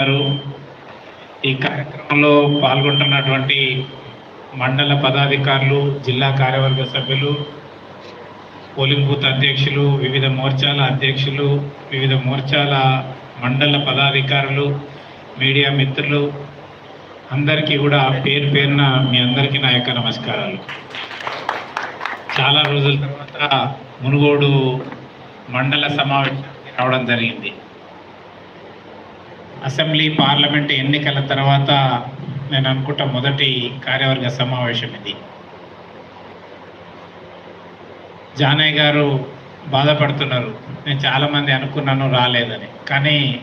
గారు ఈ కార్యక్రమంలో పాల్గొంటున్నటువంటి మండల పదాధికారులు జిల్లా కార్యవర్గ సభ్యులు పోలింగ్ బూత్ అధ్యక్షులు వివిధ మోర్చాల అధ్యక్షులు వివిధ మోర్చాల మండల పదాధికారులు మీడియా మిత్రులు అందరికీ కూడా పేరు పేరున మీ అందరికీ నా యొక్క నమస్కారాలు. చాలా రోజుల తర్వాత మునుగోడు మండల సమావేశానికి రావడం జరిగింది. అసెంబ్లీ పార్లమెంట్ ఎన్నికల తర్వాత నేను అనుకుంటా మొదటి కార్యవర్గ సమావేశం ఇది. జానయ్య గారు బాధపడుతున్నారు. నేను చాలామంది అనుకున్నాను రాలేదని. కానీ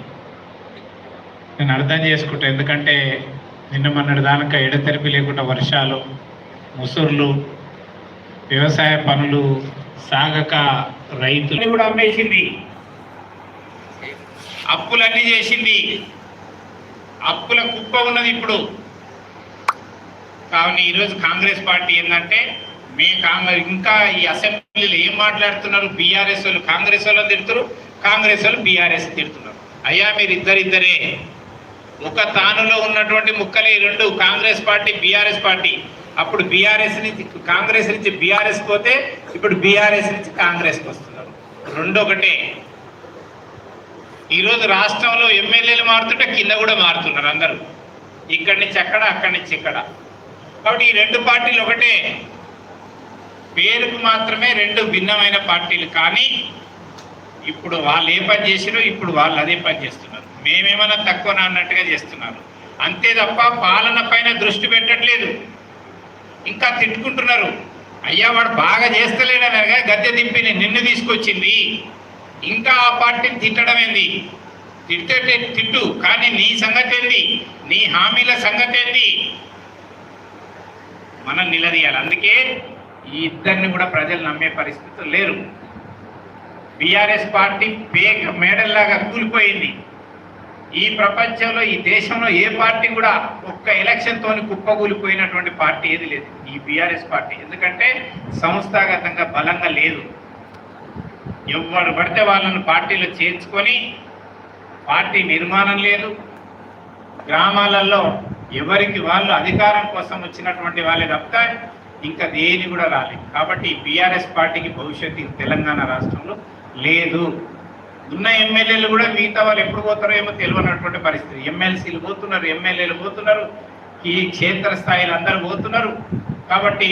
నేను అర్థం చేసుకుంటా ఎందుకంటే నిన్న మొన్నటి దానిక ఎడతెరిపి లేకుండా వర్షాలు ముసుర్లు వ్యవసాయ పనులు సాగక రైతులు కూడా అమ్మేసింది. అప్పులన్నీ చేసింది. అప్పుల కుప్ప ఉన్నది ఇప్పుడు. కావున ఈరోజు కాంగ్రెస్ పార్టీ ఏంటంటే మీ కాంగ్రెస్ ఇంకా ఈ అసెంబ్లీలో ఏం మాట్లాడుతున్నారు? బీఆర్ఎస్ వాళ్ళు కాంగ్రెస్ వాళ్ళని తిడుతున్నారు కాంగ్రెస్ వాళ్ళు బీఆర్ఎస్ తిడుతున్నారు. అయ్యా మీరు ఇద్దరిద్దరే ఒక తానులో ఉన్నటువంటి ముక్కలే ఈ రెండు కాంగ్రెస్ పార్టీ బీఆర్ఎస్ పార్టీ. అప్పుడు బీఆర్ఎస్ నుంచి కాంగ్రెస్ నుంచి బీఆర్ఎస్ పోతే ఇప్పుడు బీఆర్ఎస్ నుంచి కాంగ్రెస్కి వస్తున్నారు. రెండు ఒకటే ఈరోజు రాష్ట్రంలో ఎమ్మెల్యేలు మారుతుంటే కింద కూడా మారుతున్నారు అందరూ. ఇక్కడి నుంచి అక్కడ అక్కడి నుంచి ఇక్కడ. కాబట్టి ఈ రెండు పార్టీలు ఒకటే. పేరుకు మాత్రమే రెండు భిన్నమైన పార్టీలు. కానీ ఇప్పుడు వాళ్ళు ఏ పని చేసిరో ఇప్పుడు వాళ్ళు అదే పని చేస్తున్నారు. మేమేమన్నా తక్కువ అన్నట్టుగా చేస్తున్నారు. అంతే తప్ప పాలన పైన దృష్టి పెట్టట్లేదు. ఇంకా తిట్టుకుంటున్నారు. అయ్యా వాడు బాగా చేస్తలేడనగా గద్దె దింపి నిన్ను తీసుకొచ్చింది. ఇంకా ఆ పార్టీని తిట్టడం ఏంది? తిట్టే తిట్టు. కానీ నీ సంగతి ఏంది? నీ హామీల సంగతి ఏంది? మనం నిలదీయాలి. అందుకే ఈ ఇద్దరిని కూడా ప్రజలు నమ్మే పరిస్థితులు లేరు. బీఆర్ఎస్ పార్టీ పేక మేడల్లాగా కూలిపోయింది. ఈ ప్రపంచంలో ఈ దేశంలో ఏ పార్టీ కూడా ఒక్క ఎలక్షన్తో కుప్పగూలిపోయినటువంటి పార్టీ ఏది లేదు. ఈ బీఆర్ఎస్ పార్టీ. ఎందుకంటే సంస్థాగతంగా బలంగా లేదు. ఎవరు పడితే వాళ్ళను పార్టీలో చేర్చుకొని పార్టీ నిర్మాణం లేదు. గ్రామాలలో ఎవరికి వాళ్ళు అధికారం కోసం వచ్చినటువంటి వాళ్ళే తప్ప ఇంకా దేని కూడా రాలేదు. కాబట్టి బీఆర్ఎస్ పార్టీకి భవిష్యత్తు తెలంగాణ రాష్ట్రంలో లేదు. ఉన్న ఎమ్మెల్యేలు కూడా మిగతా వాళ్ళు ఎప్పుడు పోతారో ఏమో తెలియనటువంటి పరిస్థితి. ఎమ్మెల్సీలు పోతున్నారు ఎమ్మెల్యేలు పోతున్నారు ఈ క్షేత్ర స్థాయిలు అందరూ పోతున్నారు. కాబట్టి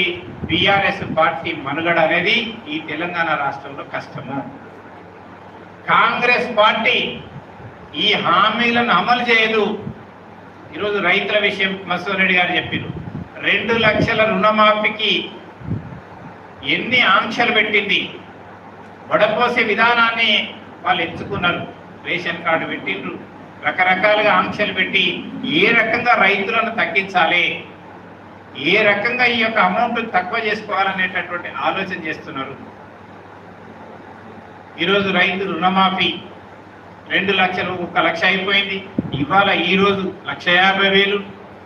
బీఆర్ఎస్ పార్టీ మనుగడ అనేది ఈ తెలంగాణ రాష్ట్రంలో కష్టము. కాంగ్రెస్ పార్టీ ఈ హామీలను అమలు చేయదు. ఈరోజు రైతుల విషయం మసూర్ రెడ్డి గారు చెప్పారు రెండు లక్షల రుణమాఫీకి ఎన్ని ఆంక్షలు పెట్టింది? వడపోసే విధానాన్ని వాళ్ళు ఎంచుకున్నారు. రేషన్ కార్డు పెట్టిండ్రు. రకరకాలుగా ఆంక్షలు పెట్టి ఏ రకంగా రైతులను తగ్గించాలి? ఏ రకంగా ఈ యొక్క అమౌంట్ తక్కువ చేసుకోవాలనేటటువంటి ఆలోచన చేస్తున్నారు? ఈరోజు రైతు రుణమాఫీ రెండు లక్షలు ఒక లక్ష అయిపోయింది. ఇవాళ ఈరోజు లక్ష యాభై వేలు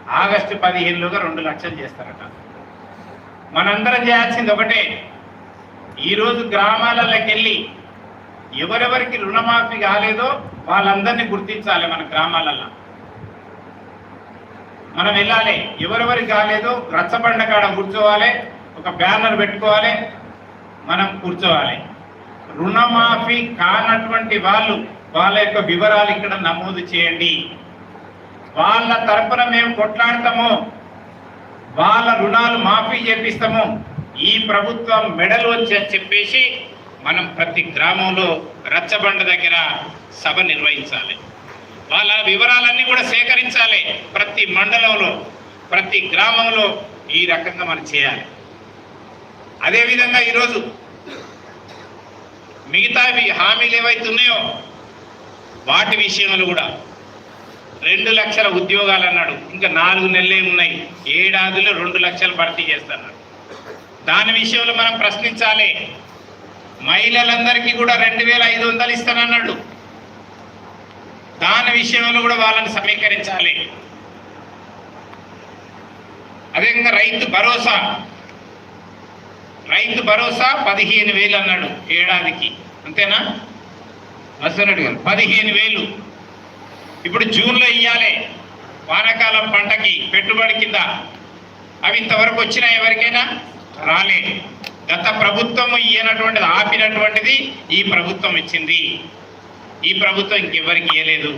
ఆగస్టు పదిహేనులోగా రెండు లక్షలు చేస్తారట. మనందరం చేయాల్సింది ఒకటే ఈరోజు గ్రామాలలోకి వెళ్ళి ఎవరెవరికి రుణమాఫీ కాలేదో వాళ్ళందరినీ గుర్తించాలి మన గ్రామాలలో మనం వెళ్ళాలి. ఎవరెవరికి కాలేదు రచ్చబండ కాడ కూర్చోవాలి. ఒక బ్యానర్ పెట్టుకోవాలి. మనం కూర్చోవాలి. రుణమాఫీ కానటువంటి వాళ్ళు వాళ్ళ యొక్క వివరాలు ఇక్కడ నమోదు చేయండి. వాళ్ళ తరపున మేము కొట్లాడతాము. వాళ్ళ రుణాలు మాఫీ చేపిస్తాము. ఈ ప్రభుత్వం మెడలు వచ్చి అని చెప్పేసి మనం ప్రతి గ్రామంలో రచ్చబండ దగ్గర సభ నిర్వహించాలి. వాళ్ళ వివరాలన్నీ కూడా సేకరించాలి. ప్రతి మండలంలో ప్రతి గ్రామంలో ఈ రకంగా మనం చేయాలి. అదేవిధంగా ఈరోజు మిగతావి హామీలు ఏవైతే ఉన్నాయో వాటి విషయంలో కూడా రెండు లక్షల ఉద్యోగాలు అన్నాడు. ఇంకా నాలుగు నెలలే ఉన్నాయి ఏడాదిలో రెండు లక్షలు భర్తీ చేస్తున్నాడు దాని విషయంలో మనం ప్రశ్నించాలి. మహిళలందరికీ కూడా రెండు వేల ఐదు వందలు ఇస్తానన్నాడు. దాని విషయంలో కూడా వాళ్ళని సమీకరించాలి. అదేవిధంగా రైతు భరోసా. రైతు భరోసా పదిహేను వేలు అన్నాడు ఏడాదికి. అంతేనా? వసరెడ్డి గారు పదిహేను వేలు. ఇప్పుడు జూన్లో ఇయ్యాలి. వానాకాలం పంటకి పెట్టుబడి కింద. అవి ఇంతవరకు వచ్చినా ఎవరికైనా? రాలే. గత ప్రభుత్వం ఇయ్యనటువంటిది ఆపినటువంటిది ఈ ప్రభుత్వం ఇచ్చింది. ఈ ప్రభుత్వం ఇంకెవరికి ఇవ్వలేదు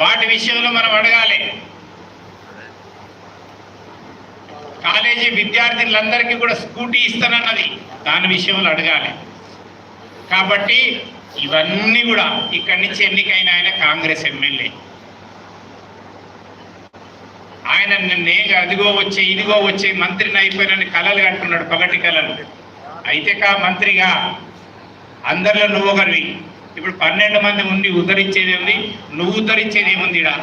వాటి విషయంలో మనం అడగాలి. కాలేజీ విద్యార్థులందరికీ కూడా స్కూటీ ఇస్తానన్నది దాని విషయంలో అడగాలి. కాబట్టి ఇవన్నీ కూడా ఇక్కడి నుంచి ఎన్నికైన ఆయన కాంగ్రెస్ ఎమ్మెల్యే. ఆయన నిన్నే అదిగో వచ్చే ఇదిగో వచ్చే మంత్రిని అయిపోయినని కళలు కంటున్నాడు పగటి కలలు. అయితే కా మంత్రిగా అందరిలో నువ్వు ఒకరివి ఇప్పుడు పన్నెండు మంది ఉండి ఉద్ధరించేది ఏముంది? నువ్వు ఉద్ధరించేది ఏముంది ఇడా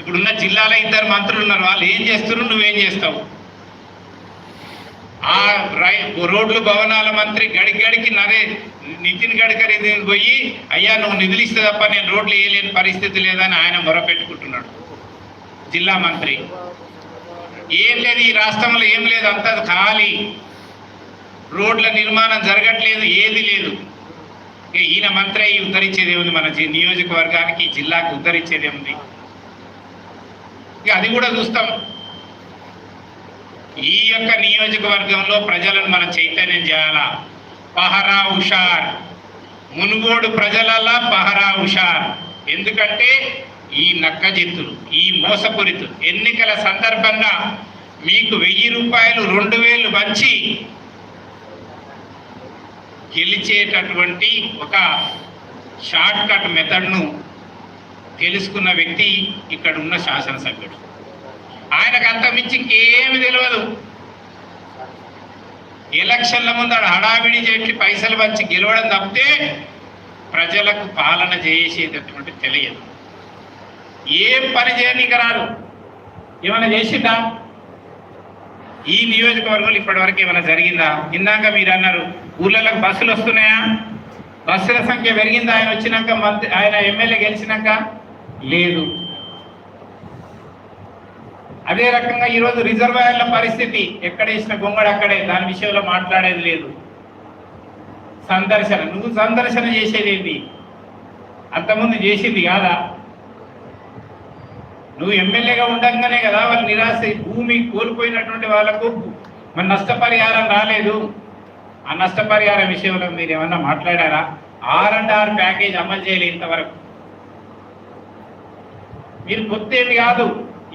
ఇప్పుడున్న జిల్లాలో ఇద్దరు మంత్రులు ఉన్నారు. వాళ్ళు ఏం చేస్తున్నారు? నువ్వేం చేస్తావు? ఆ రై రోడ్లు భవనాల మంత్రి గడి గడికి నరే నితిన్ గడ్కరీ పోయి అయ్యా నువ్వు నిధులు ఇస్తే తప్ప నేను రోడ్లు వేయలేని పరిస్థితి లేదని ఆయన మొరపెట్టుకుంటున్నాడు జిల్లా మంత్రి. ఏం లేదు ఈ రాష్ట్రంలో ఏం లేదు అంతా ఖాళీ. రోడ్ల నిర్మాణం జరగట్లేదు ఏది లేదు. ఈయన మంత్రి అయి ఉద్ధరించేది ఉంది మన నియోజకవర్గానికి జిల్లాకి జిల్లాకు ఉద్ధరించేది ఇక అది కూడా చూస్తాం. ఈ యొక్క నియోజకవర్గంలో ప్రజలను మనం చైతన్యం చేయాలా? పహరా హుషార్. మునుగోడు ప్రజలలా పహరా హుషార్. ఎందుకంటే ఈ నక్కజిత్తులు ఈ మోసపురితులు ఎన్నికల సందర్భంగా మీకు వెయ్యి రూపాయలు రెండు వేలు వంచి గెలిచేటటువంటి ఒక షార్ట్ కట్ మెథడ్ను తెలుసుకున్న వ్యక్తి ఇక్కడ ఉన్న శాసనసభ్యుడు. ఆయనకు అంత మించి ఇంకేమి తెలియదు ఎలక్షన్ల ముందు హడావిడి చేసి పైసలు వచ్చి గెలవడం తప్పితే ప్రజలకు పాలన చేసేటటువంటి తెలియదు. ఏం పని చేయనీకి రాదు ఏమైనా చేసిందా ఈ నియోజకవర్గంలో ఇప్పటివరకు ఏమైనా జరిగిందా? ఇందాక మీరు అన్నారు ఊళ్ళలకు బస్సులు వస్తున్నాయా? బస్సుల సంఖ్య పెరిగిందా? ఆయన వచ్చినాక మంత్రి ఆయన ఎమ్మెల్యే గెలిచినాక? లేదు. అదే రకంగా ఈరోజు రిజర్వాయర్ల పరిస్థితి ఎక్కడ వేసిన గొంగడు అక్కడే దాని విషయంలో మాట్లాడేది లేదు. సందర్శన నువ్వు సందర్శన చేసేది ఏంటి అంతకుముందు చేసింది కాదా? నువ్వు ఎమ్మెల్యేగా ఉండగానే కదా వాళ్ళు నిరాశ భూమి కోల్పోయినటువంటి వాళ్ళకు మన నష్టపరిహారం రాలేదు. ఆ నష్టపరిహారం విషయంలో మీరు ఏమన్నా మాట్లాడారా? ఆర్ అండ్ ఆర్ ప్యాకేజ్ అమలు చేయలేదు ఇంతవరకు. మీరు కొత్త ఏమి కాదు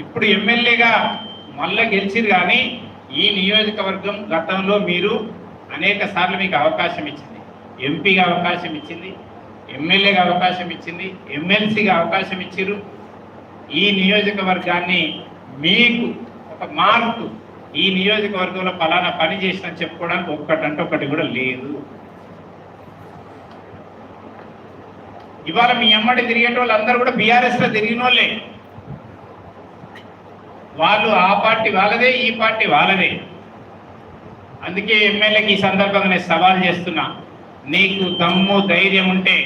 ఇప్పుడు ఎమ్మెల్యేగా మళ్ళీ గెలిచిరు కానీ ఈ నియోజకవర్గం గతంలో మీరు అనేక సార్లు మీకు అవకాశం ఇచ్చింది. ఎంపీగా అవకాశం ఇచ్చింది ఎమ్మెల్యేగా అవకాశం ఇచ్చింది ఎమ్మెల్సీగా అవకాశం ఇచ్చిరు. ఈ నియోజకవర్గాన్ని మీకు ఒక మార్కు ఈ నియోజకవర్గంలో ఫలానా పని చేసిన చెప్పుకోవడానికి ఒక్కటంటే ఒకటి కూడా లేదు. ఇవాళ మీ అమ్మడి తిరిగేట వాళ్ళందరూ కూడా బీఆర్ఎస్లో తిరిగిన వాళ్ళే వాళ్ళు ఆ పార్టీ వాళ్ళదే ఈ పార్టీ వాళ్ళదే. అందుకే ఎమ్మెల్యేకి ఈ సందర్భంగా నేను సవాల్ చేస్తున్నా. నీకు దమ్ము ధైర్యం ఉంటే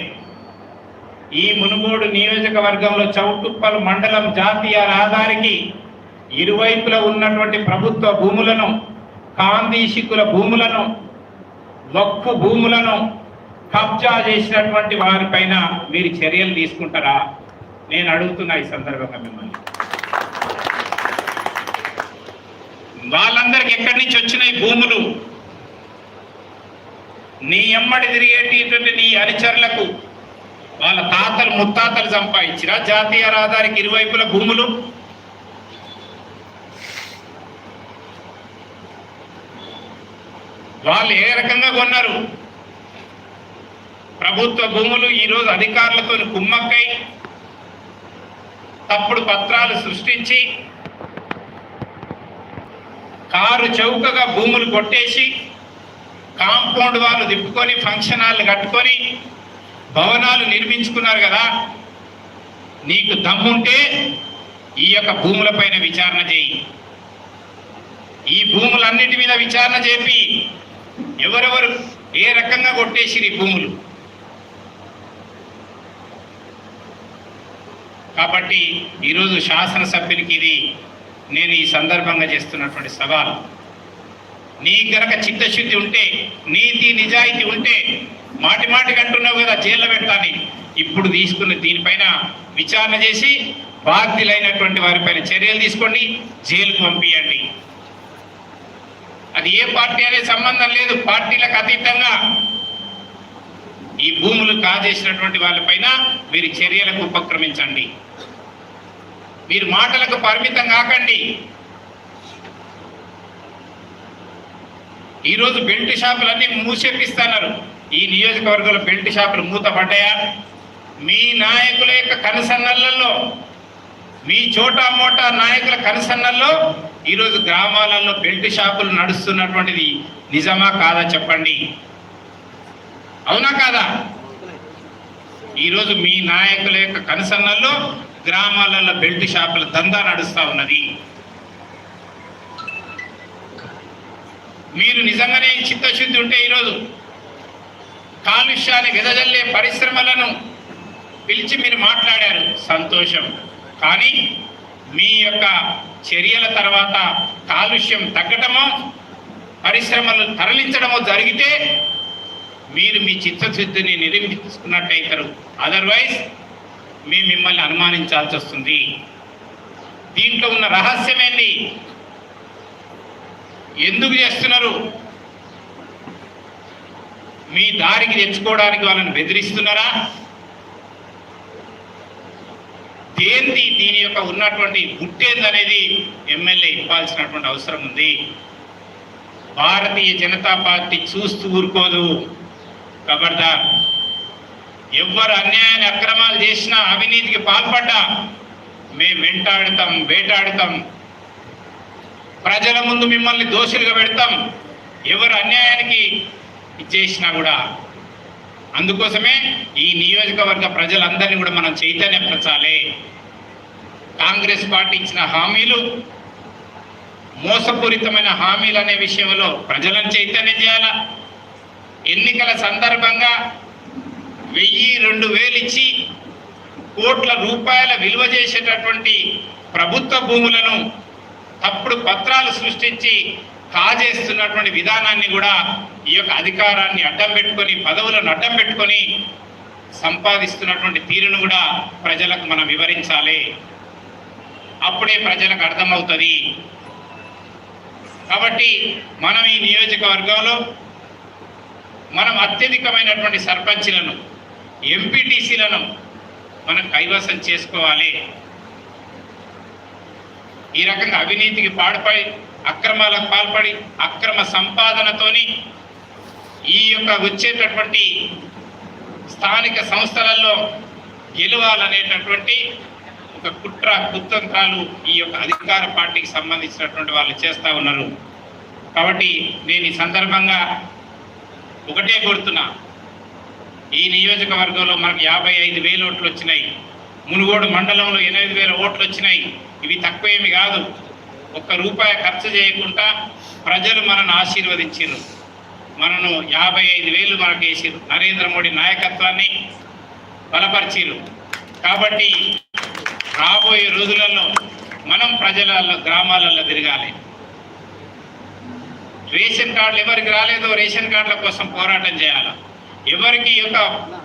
ఈ మునుగోడు నియోజకవర్గంలో చౌటుప్పల్ మండలం జాతీయ రహదారికి ఇరువైపులా ఉన్నటువంటి ప్రభుత్వ భూములను కాందీశికుల భూములను వక్ఫు భూములను కబ్జా చేసినటువంటి వారిపైన మీరు చర్యలు తీసుకుంటారా? నేను అడుగుతున్నా ఈ సందర్భంగా మిమ్మల్ని. వాళ్ళందరికి ఎక్కడి నుంచి వచ్చినాయి భూములు? నీ ఎమ్మడి తిరిగేటటువంటి నీ అనుచరులకు వాళ్ళ తాతలు ముత్తాతలు సంపాదించిన జాతీయ రహదారికి ఇరువైపుల భూములు? వాళ్ళు ఏ రకంగా కొన్నారు? ప్రభుత్వ భూములు ఈరోజు అధికారులతో కుమ్మక్కై తప్పుడు పత్రాలు సృష్టించి కారు చౌకగా భూములు కొట్టేసి కాంపౌండ్ వాళ్ళు తిప్పుకొని ఫంక్షన్ హాల్ కట్టుకొని భవనాలు నిర్మించుకున్నారు కదా నీకు దమ్ముంటే ఈ యొక్క భూములపైన విచారణ చేయి. ఈ భూములన్నిటి మీద విచారణ చేపి ఎవరెవరు ఏ రకంగా కొట్టేసిరి భూములు? కాబట్టి ఈరోజు శాసనసభ్యునికి ఇది నేను ఈ సందర్భంగా చేస్తున్నటువంటి సవాల్. నీ గనక చిత్తశుద్ధి ఉంటే నీతి నిజాయితీ ఉంటే మాటి జైల్లో పెట్టాలి ఇప్పుడు తీసుకున్న దీనిపైన విచారణ చేసి బాధ్యులైనటువంటి వారిపైన చర్యలు తీసుకోండి జైలుకు పంపించండి అది ఏ పార్టీ అనే సంబంధం లేదు. పార్టీలకు అతీతంగా ఈ భూములు కాజేసినటువంటి వాళ్ళపైన మీరు చర్యలకు ఉపక్రమించండి. మీరు మాటలకు పరిమితం కాకండి. ఈరోజు బెల్ట్ షాపులన్నీ మూసేపిస్తున్నారు. ఈ నియోజకవర్గంలో బెల్ట్ షాపులు మూతపడ్డాయా మీ నాయకుల యొక్క కనసన్నలలో మీ చోటా మోటా నాయకుల కనసన్నల్లో ఈరోజు గ్రామాలలో బెల్ట్ షాపులు నడుస్తున్నటువంటిది నిజమా కాదా చెప్పండి? అవునా కాదా? ఈరోజు మీ నాయకుల యొక్క కనసన్నల్లో గ్రామాలలో బెల్ట్ షాపుల దందా నడుస్తూ ఉన్నది. మీరు నిజంగానే చిత్తశుద్ధి ఉంటే ఈరోజు కాలుష్యాన్ని వెదజల్లే పరిశ్రమలను పిలిచి మీరు మాట్లాడారు. సంతోషం. కానీ మీ యొక్క చర్యల తర్వాత కాలుష్యం తగ్గటమో పరిశ్రమలు తరలించడమో జరిగితే మీరు మీ చిత్తశుద్ధిని నిరూపించుకున్నట్టయితారు అదర్వైజ్ మేము మిమ్మల్ని అనుమానించాల్సి వస్తుంది. దీంట్లో ఉన్న రహస్యం ఏంది ఎందుకు చేస్తున్నారు? మీ దారికి తెచ్చుకోవడానికి వాళ్ళని బెదిరిస్తున్నారా? దేంది దీని యొక్క ఉన్నటువంటి గుట్టేందనేది ఎమ్మెల్యే ఇవ్వాల్సినటువంటి అవసరం ఉంది. భారతీయ జనతా పార్టీ చూస్తూ ఊరుకోదు. ఖబర్దార్ ఎవరు అన్యాయాన్ని అక్రమాలు చేసినా అవినీతికి పాల్పడ్డా మేము వెంటాడుతాం వేటాడుతాం. ప్రజల ముందు మిమ్మల్ని దోషులుగా పెడతాం. ఎవరు అన్యాయానికి ఇచ్చేసినా కూడా అందుకోసమే ఈ నియోజకవర్గ ప్రజలందరినీ కూడా మనం చైతన్యపరచాలి. కాంగ్రెస్ పార్టీ ఇచ్చిన హామీలు మోసపూరితమైన హామీలు అనే విషయంలో ప్రజలను చైతన్యం చేయాల? ఎన్నికల సందర్భంగా వెయ్యి రెండు వేలు ఇచ్చి కోట్ల రూపాయల విలువ చేసేటటువంటి ప్రభుత్వ భూములను తప్పుడు పత్రాలు సృష్టించి కాజేస్తున్నటువంటి విధానాన్ని కూడా ఈ యొక్క అధికారాన్ని అడ్డం పెట్టుకొని పదవులను అడ్డం పెట్టుకొని సంపాదిస్తున్నటువంటి తీరును కూడా ప్రజలకు మనం వివరించాలి. అప్పుడే ప్రజలకు అర్థమవుతుంది. కాబట్టి మనం ఈ నియోజకవర్గంలో మనం అత్యధికమైనటువంటి సర్పంచ్లను ఎంపీటీసీలను మనం కైవసం చేసుకోవాలి. ఈ రకంగా అవినీతికి పాడుపై అక్రమాలకు పాల్పడి అక్రమ సంపాదనతోని ఈ యొక్క వచ్చేటటువంటి స్థానిక సంస్థలలో గెలవాలనేటటువంటి ఒక కుట్ర కుతంత్రాలు ఈ యొక్క అధికార పార్టీకి సంబంధించినటువంటి వాళ్ళు చేస్తూ ఉన్నారు. కాబట్టి నేను ఈ సందర్భంగా ఒకటే కోరుతున్నా. ఈ నియోజకవర్గంలో మనకు యాభై ఐదు వేల ఓట్లు వచ్చినాయి. మునుగోడు మండలంలో ఎనిమిది వేల ఓట్లు వచ్చినాయి. ఇవి తక్కువేమి కాదు. ఒక్క రూపాయి ఖర్చు చేయకుండా ప్రజలు మనను ఆశీర్వదించారు మనను యాభై ఐదు వేలు మనకు వేసారు నరేంద్ర మోడీ నాయకత్వాన్ని బలపరిచారు కాబట్టి రాబోయే రోజులలో మనం ప్రజలలో గ్రామాలలో తిరగాలి. రేషన్ కార్డులు ఎవరికి రాలేదో రేషన్ కార్డుల కోసం పోరాటం చేయాలి. ఎవరికి యొక్క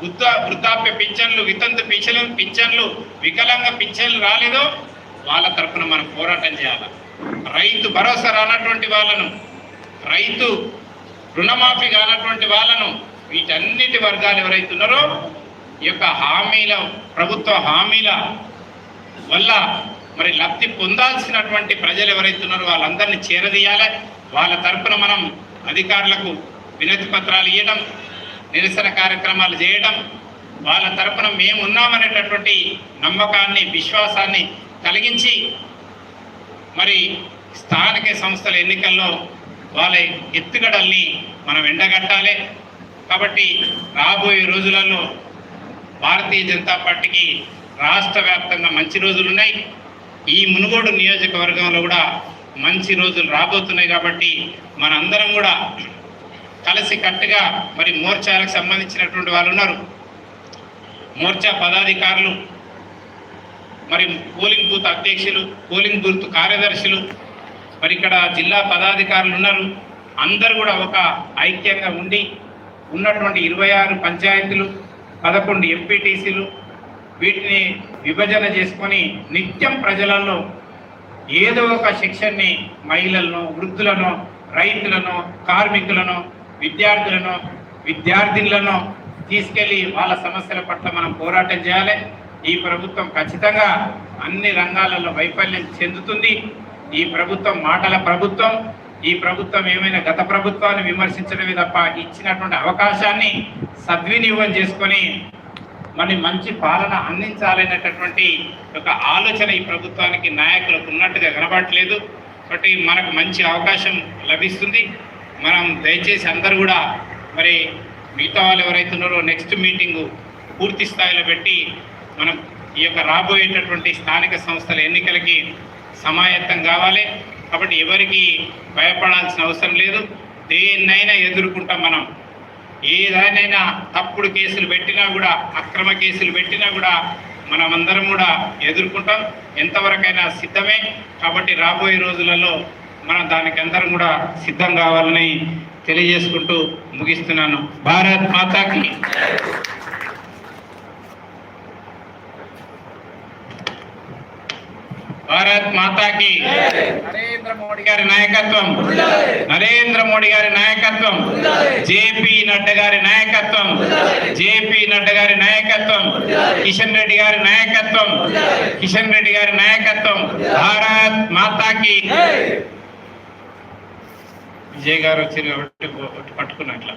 వృద్ధ వృద్ధాప్య పింఛన్లు వితంతు పింఛన్లు పింఛన్లు వికలాంగ పింఛన్లు రాలేదో వాళ్ళ తరపున మనం పోరాటం చేయాలి. రైతు భరోసా రానటువంటి వాళ్ళను రైతు రుణమాఫీ కానటువంటి వాళ్ళను వీటన్నిటి వర్గాలు ఎవరైతే ఉన్నారో ఈ యొక్క హామీల ప్రభుత్వ హామీల వల్ల మరి లబ్ధి పొందాల్సినటువంటి ప్రజలు ఎవరైతే ఉన్నారో వాళ్ళందరినీ చేరదీయాలి. వాళ్ళ తరపున మనం అధికారులకు వినతి పత్రాలు ఇవ్వడం నిరసన కార్యక్రమాలు చేయడం వాళ్ళ తరపున మేము ఉన్నామనేటటువంటి నమ్మకాన్ని విశ్వాసాన్ని కలిగించి మరి స్థానిక సంస్థల ఎన్నికల్లో వాళ్ళ ఎత్తుగడల్ని మనం ఎండగట్టాలి. కాబట్టి రాబోయే రోజులలో భారతీయ జనతా పార్టీకి రాష్ట్ర వ్యాప్తంగా మంచి రోజులు ఉన్నాయి. ఈ మునుగోడు నియోజకవర్గంలో కూడా మంచి రోజులు రాబోతున్నాయి కాబట్టి మనందరం కూడా కలిసి కట్టుగా మరి మోర్చాలకు సంబంధించినటువంటి వాళ్ళు ఉన్నారు. మోర్చా పదాధికారులు మరి పోలింగ్ బూత్ అధ్యక్షులు పోలింగ్ బూత్ కార్యదర్శులు మరి ఇక్కడ జిల్లా పదాధికారులు ఉన్నారు. అందరూ కూడా ఒక ఐక్యంగా ఉండి ఉన్నటువంటి ఇరవై ఆరు పంచాయతీలు పదకొండు ఎంపీటీసీలు వీటిని విభజన చేసుకొని నిత్యం ప్రజలలో ఏదో ఒక శిక్షణని మహిళలను వృద్ధులను రైతులను కార్మికులను విద్యార్థులను విద్యార్థినులను తీసుకెళ్ళి వాళ్ళ సమస్యల పట్ల మనం పోరాటం చేయాలి. ఈ ప్రభుత్వం ఖచ్చితంగా అన్ని రంగాలలో వైఫల్యం చెందుతుంది. ఈ ప్రభుత్వం మాటల ప్రభుత్వం ఈ ప్రభుత్వం ఏమైనా గత ప్రభుత్వాన్ని విమర్శించడమే తప్ప ఇచ్చినటువంటి అవకాశాన్ని సద్వినియోగం చేసుకొని మరి మంచి పాలన అందించాలనేటటువంటి ఒక ఆలోచన ఈ ప్రభుత్వానికి నాయకులకు ఉన్నట్టుగా కనబడట్లేదు. కాబట్టి మనకు మంచి అవకాశం లభిస్తుంది. మనం దయచేసి అందరు కూడా మరి మిగతా వాళ్ళు ఎవరైతే ఉన్నారో నెక్స్ట్ మీటింగు పూర్తి స్థాయిలో పెట్టి మనం ఈ యొక్క రాబోయేటటువంటి స్థానిక సంస్థల ఎన్నికలకి సమాయత్తం కావాలి. కాబట్టి ఎవరికి భయపడాల్సిన అవసరం లేదు. దేన్నైనా ఎదుర్కొంటాం మనం. ఏదైనా తప్పుడు కేసులు పెట్టినా కూడా అక్రమ కేసులు పెట్టినా కూడా మనమందరం కూడా ఎదుర్కొంటాం. ఎంతవరకైనా సిద్ధమే. కాబట్టి రాబోయే రోజులలో మనం దానికి అందరం కూడా సిద్ధం కావాలని తెలియజేసుకుంటూ ముగిస్తున్నాను. భారత్ మాతాకి. భారత్ మాతాకి. నరేంద్ర మోడీ గారి నాయకత్వం. నరేంద్ర మోడీ గారి నాయకత్వం. జేపీ నడ్డ గారి నాయకత్వం. జేపీ నడ్డ గారి నాయకత్వం. కిషన్ రెడ్డి గారి నాయకత్వం. కిషన్ రెడ్డి గారి నాయకత్వం. భారత్ మాతాకి. విజయ్ గారు వచ్చి కాబట్టి పట్టుకున్నట్ల